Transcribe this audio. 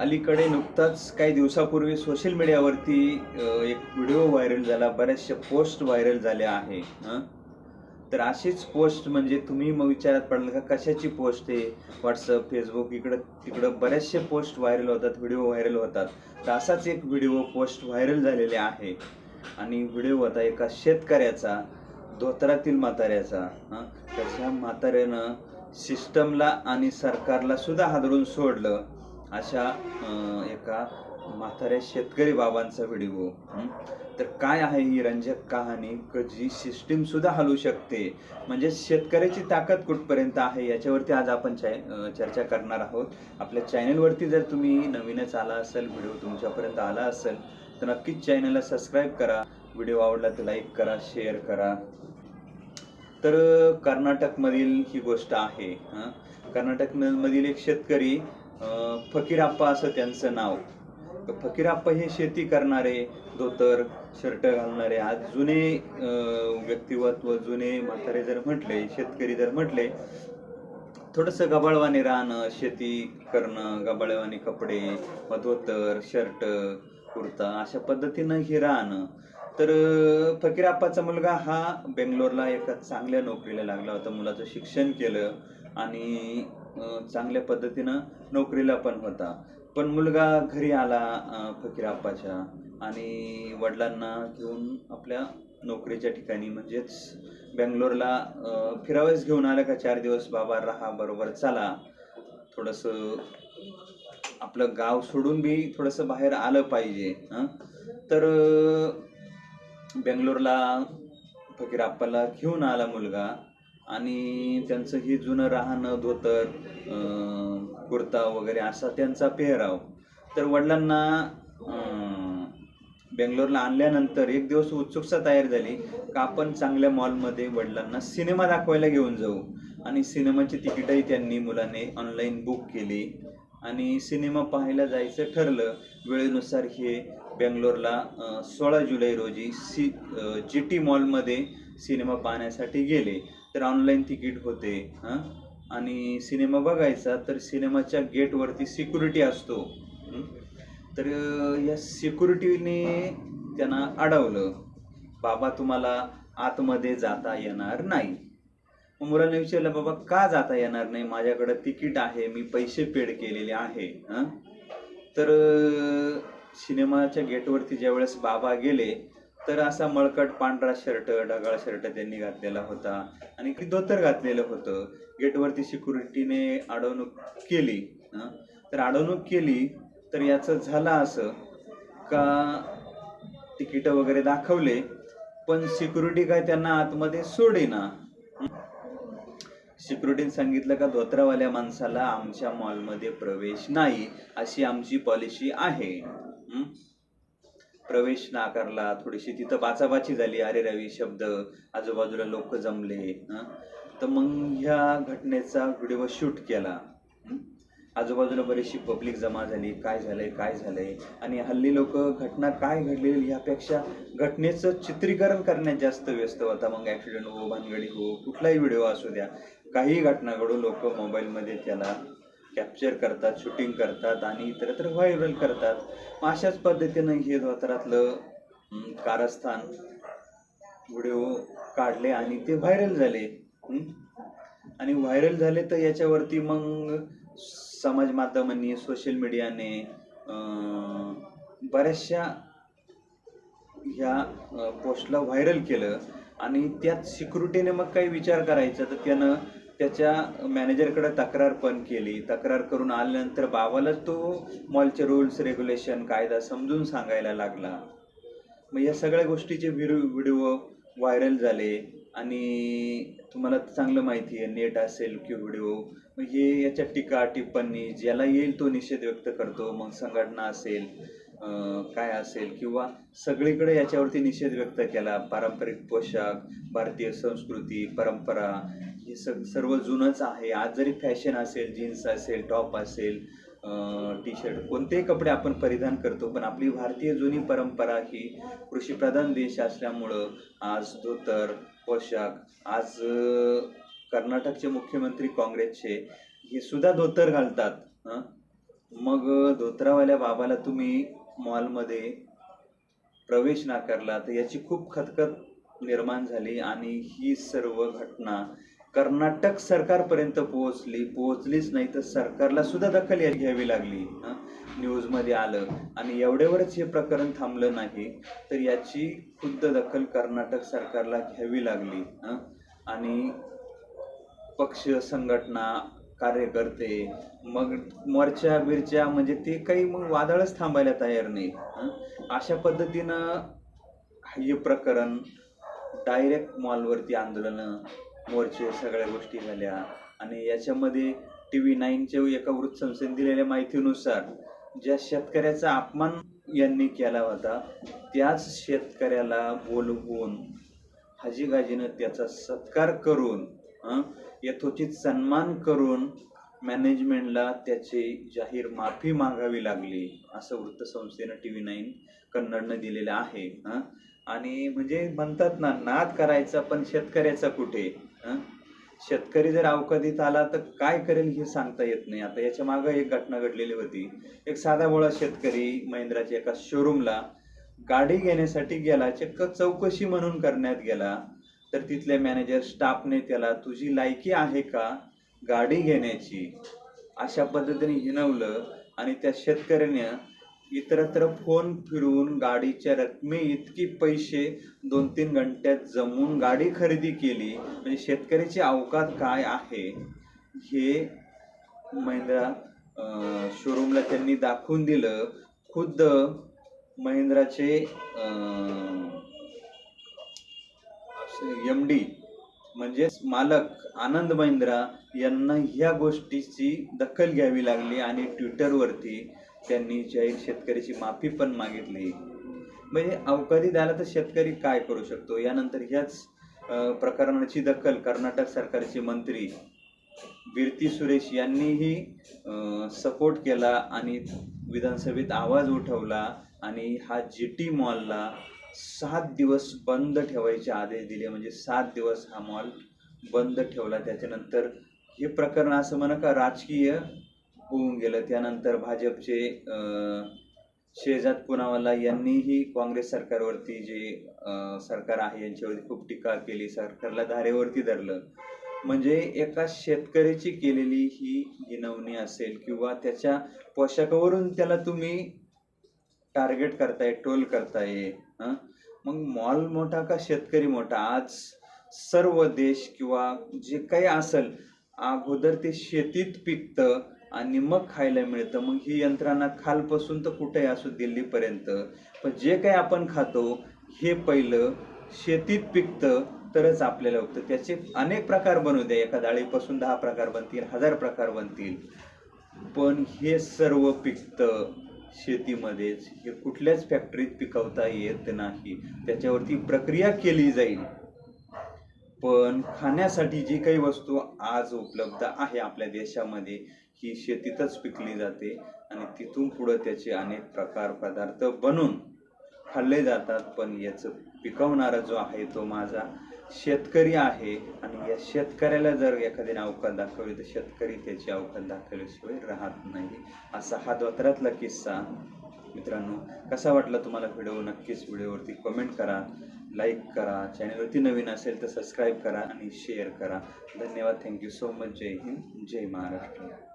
अलीकडे नुकताच काही दिवसापूर्वी सोशल मीडियावरती एक व्हिडिओ व्हायरल झाला बऱ्याचशा पोस्ट व्हायरल झाल्या आहे हं? तर अशीच पोस्ट म्हणजे तुम्ही मग विचारात पडलं का कशाची पोस्ट आहे? व्हॉट्सअप फेसबुक इकडं तिकडं बरेचसे पोस्ट व्हायरल होतात व्हिडिओ व्हायरल होतात. तर असाच एक व्हिडिओ पोस्ट व्हायरल झालेले आहे. आणि व्हिडिओ होता एका शेतकऱ्याचा धोत्रातील म्हाताऱ्याचा त्याच्या म्हाताऱ्यानं सिस्टमला आणि सरकारला सुद्धा हादरून सोडलं. अशा एका म्हाताऱ्या शेतकरी बाबांचा व्हिडिओ. तर काय आहे ही रंजक कहाणी? क जी सिस्टीम सुद्धा हलवू शकते. म्हणजे शेतकऱ्याची ताकद कुठपर्यंत आहे याच्यावरती आज आपण चाय चर्चा करणार आहोत. आपल्या चॅनलवरती जर तुम्ही नवीनच आला असेल व्हिडिओ तुमच्यापर्यंत आला असेल तर नक्कीच चॅनलला सबस्क्राईब करा. व्हिडिओ आवडला तर लाईक करा शेअर करा. तर कर्नाटकमधील ही गोष्ट आहे. कर्नाटकमधील एक शेतकरी फकीराप्पा असं त्यांचं नाव. फकीराप्पा हे शेती करणारे धोतर शर्ट घालणारे आज जुने अं, व्यक्तिमत्व जुने म्हातारे जर म्हटले शेतकरी जर म्हटले थोडंसं गबाळवाने राहणं शेती करणं गबाळवाने कपडे धोतर शर्ट कुर्ता अशा पद्धतीनं हे राहणं. तर फकीर फकीराप्पाचा मुलगा हा बेंगलोरला एका चांगल्या नोकरीला लागला होता. मुलाचं शिक्षण केलं आणि चांगल्या पद्धतीनं नोकरीला पण होता. पण मुलगा घरी आला अं, फकीराप्पाच्या आणि वडिलांना घेऊन आपल्या नोकरीच्या ठिकाणी म्हणजेच बेंगलोरला फिरावेच घेऊन आला का चार दिवस? बाबा राहा बरोबर चला. थोडंसं आपलं गाव सोडून बी थोडंसं बाहेर आलं पाहिजे हं? तर बेंगलोरला बेंगलोरला फकीराप्पाला घेऊन आला मुलगा आणि त्यांचं हे जुनं राहणं धोतर कुर्ता वगैरे असा त्यांचा पेहराव. तर वडिलांना बेंगलोरला आणल्यानंतर एक दिवस उत्सुकता तयार झाली का आपण चांगल्या मॉलमध्ये वडिलांना सिनेमा दाखवायला घेऊन जाऊ. आणि सिनेमाची तिकीटही त्यांनी मुलाने ऑनलाईन बुक केली. आणि सिनेमा पाहायला जायचं ठरलं वेळेनुसार हे बेंगलोरला सोळा जुलै रोजी सी जी टी मॉलमध्ये सिनेमा पाहण्यासाठी गेले. तर ऑनलाईन तिकीट होते हं? आणि सिनेमा बघायचा तर सिनेमाच्या गेटवरती सिक्युरिटी असतो. तर या सिक्युरिटीने त्यांना अडवलं. बाबा तुम्हाला आतमध्ये जाता येणार नाही. मुलाने विचारलं बाबा का जाता येणार नाही? माझ्याकडे तिकीट आहे मी पैसे पेड केलेले आहे. तर सिनेमाच्या गेटवरती ज्यावेळेस बाबा गेले तर असा मळकट पांढरा शर्ट ढगाळ शर्ट त्यांनी घातलेला होता आणि की धोतर घातलेलं होतं. गेटवरती सिक्युरिटीने अडवणूक केली तर अडवणूक केली तर याचं झालं असं का तिकीट वगैरे दाखवले पण सिक्युरिटी काय त्यांना आतमध्ये सोडेना सिक्युरिटीने सांगितलं का धोत्रावाल्या माणसाला आमच्या मॉलमध्ये प्रवेश नाही अशी आमची पॉलिसी आहे. प्रवेश नाकारला थोडीशी तिथं बाचाबाची झाली. अरे रवी शब्द. आजूबाजूला लोक जमले. तर मग ह्या घटनेचा व्हिडिओ शूट केला. आजूबाजूला बरीचशी पब्लिक जमा झाली. काय झालंय काय झालंय? आणि हल्ली लोक घटना काय घडलेली ह्यापेक्षा घटनेचं चित्रीकरण करण्यात जास्त व्यस्त होता. मग ऍक्सिडेंट हो भानगडी हो कुठलाही व्हिडिओ असू द्या. काही घटना घडू लोक मोबाईलमध्ये त्याला कॅप्चर करतात शूटिंग करतात आणि इतरत्र व्हायरल करतात. मग अशाच पद्धतीनं हे धोत्रातलं कारस्थान व्हिडिओ काढले आणि ते व्हायरल झाले. आणि व्हायरल झाले तर याच्यावरती मग समाज माध्यमांनी सोशल मीडियाने बऱ्याचशा ह्या पोस्टला व्हायरल केलं. आणि त्यात सिक्युरिटीने मग काही विचार करायचा. तर त्यानं त्याच्या मॅनेजरकडे तक्रार पण केली. तक्रार करून आल्यानंतर बाबालाच तो मॉलचे रूल्स रेग्युलेशन कायदा समजून सांगायला लागला. मग या सगळ्या गोष्टीचे व्हिडिओ व्हिडिओ व्हायरल झाले आणि तुम्हाला चांगलं माहिती आहे नेट असेल किंवा व्हिडिओ मग हे याच्या टीका टिप्पणी ज्याला येईल तो निषेध व्यक्त करतो. मग संघटना असेल काय असेल किंवा सगळीकडे याच्यावरती निषेध व्यक्त केला पारंपरिक पोशाख भारतीय संस्कृती परंपरा हे स सर्व जुनंच आहे. आज जरी फॅशन असेल जीन्स असेल टॉप असेल टी शर्ट कोणतेही कपडे आपण परिधान करतो पण आपली भारतीय जुनी परंपरा ही कृषीप्रधान देश असल्यामुळं आज धोतर पोशाख आज कर्नाटकचे मुख्यमंत्री काँग्रेसचे हे सुद्धा धोतर घालतात. मग धोतरावाल्या बाबाला तुम्ही मॉलमध्ये प्रवेश नाकारला तर याची खूप खतखत निर्माण झाली आणि ही सर्व घटना कर्नाटक सरकारपर्यंत पोहोचली पोहोचलीच नाही तर सरकारला सुद्धा दखल या- घ्यावी लागली हं? न्यूजमध्ये आलं आणि एवढ्यावरच हे प्रकरण थांबलं नाही तर याची खुद्द दखल कर्नाटक सरकारला घ्यावी लागली हं? आणि पक्ष संघटना कार्य करते. मग मोर्चा बिरच्या म्हणजे ते काही मग वादळच थांबायला तयार नाही. अशा पद्धतीनं हे प्रकरण डायरेक्ट मॉलवरती आंदोलनं मोर्चे सगळ्या गोष्टी झाल्या. आणि याच्यामध्ये टी व्ही नाईनच्या एका वृत्तसंस्थेने दिलेल्या माहितीनुसार ज्या शेतकऱ्याचा अपमान यांनी केला होता त्याच शेतकऱ्याला बोलवून हाजीगाजीनं त्याचा सत्कार करून यथोचित सन्मान करून मॅनेजमेंटला त्याची जाहीर माफी मागावी लागली असं वृत्तसंस्थेनं टी व्ही नाईन कन्नडनं दिलेलं आहे आणि म्हणजे म्हणतात ना नाद करायचा पण शेतकऱ्याचा कुठे शेतकरी जर अवकाळीत आला तर काय करेल हे सांगता येत नाही. आता याच्या मागं एक घटना घडलेली होती. एक साधा बोळा शेतकरी महिंद्राच्या एका शोरूमला गाडी घेण्यासाठी गेला चक्क चौकशी म्हणून करण्यात गेला. तर तिथल्या मॅनेजर स्टाफने त्याला तुझी लायकी आहे का गाडी घेण्याची? अशा पद्धतीने हिनवलं आणि त्या शेतकऱ्याने इतरत्र फोन फिरवून गाडीच्या रकमे इतकी पैसे दोन तीन घंट्यात जमवून गाडी खरेदी केली. म्हणजे शेतकऱ्याची अवकात काय आहे हे महिंद्रा शोरूमला त्यांनी दाखवून दिलं. खुद्द महिंद्राचे एम डी म्हणजेच मालक आनंद महिंद्रा यांना ह्या गोष्टीची दखल घ्यावी लागली आणि ट्विटरवरती त्यांनी जाहीर शेतकऱ्याची माफी पण मागितली. म्हणजे अवकाळी झाला तर शेतकरी काय करू शकतो? यानंतर ह्याच प्रकरणाची दखल कर्नाटक सरकारचे मंत्री कीर्ती सुरेश यांनीही सपोर्ट केला आणि विधानसभेत आवाज उठवला आणि हा जी टी मॉलला सात दिवस बंद ठेवायचे आदेश दिले. म्हणजे सात दिवस हा मॉल बंद ठेवला. त्याच्यानंतर हे प्रकरण असं म्हणा का राजकीय होऊन गेलं. त्यानंतर भाजपचे शेजाद पुनावाला यांनीही काँग्रेस सरकारवरती जे सरकार आहे यांच्यावरती खूप टीका केली. सरकारला धारेवरती धरलं. म्हणजे एका शेतकऱ्याची केलेली ही गिनवणी असेल किंवा त्याच्या पोशाखावरून त्याला तुम्ही टार्गेट करताय टोल करताय मग मॉल मोठा का शेतकरी मोठा? आज सर्व देश किंवा जे काही असेल अगोदर ते शेतीत पिकतं आणि मग खायला मिळतं. मग ही यंत्रणा खालपासून तर कुठेही असो दिल्लीपर्यंत. पण जे काही आपण खातो हे पहिलं शेतीत पिकतं तरच आपल्याला उगतं. त्याचे अनेक प्रकार बनू द्या. एका डाळीपासून दहा प्रकार बनतील हजार प्रकार बनतील. पण हे सर्व पिकतं. शेतीमध्येच हे कुठल्याच फॅक्टरीत पिकवता येत नाही. त्याच्यावरती प्रक्रिया केली जाईल. पण खाण्यासाठी जी काही वस्तू आज उपलब्ध आहे आपल्या देशामध्ये ही शेतीतच पिकली जाते आणि तिथून पुढं त्याचे अनेक प्रकार पदार्थ बनून खाल्ले जातात. पण याचं पिकवणारा जो आहे तो माझा शेतकरी आहे आणि या शेतकऱ्याला जर एखाद्याने अवकात दाखवली तर शेतकरी त्याची अवकात दाखवल्याशिवाय राहत नाही. असा हा धोत्रातला किस्सा. मित्रांनो कसा वाटला तुम्हाला व्हिडिओ? नक्कीच व्हिडिओवरती कमेंट करा लाईक करा. चॅनलवरती नवीन असेल तर सबस्क्राईब करा आणि शेअर करा. धन्यवाद. थँक्यू सो मच जय हिंद. जय महाराष्ट्र.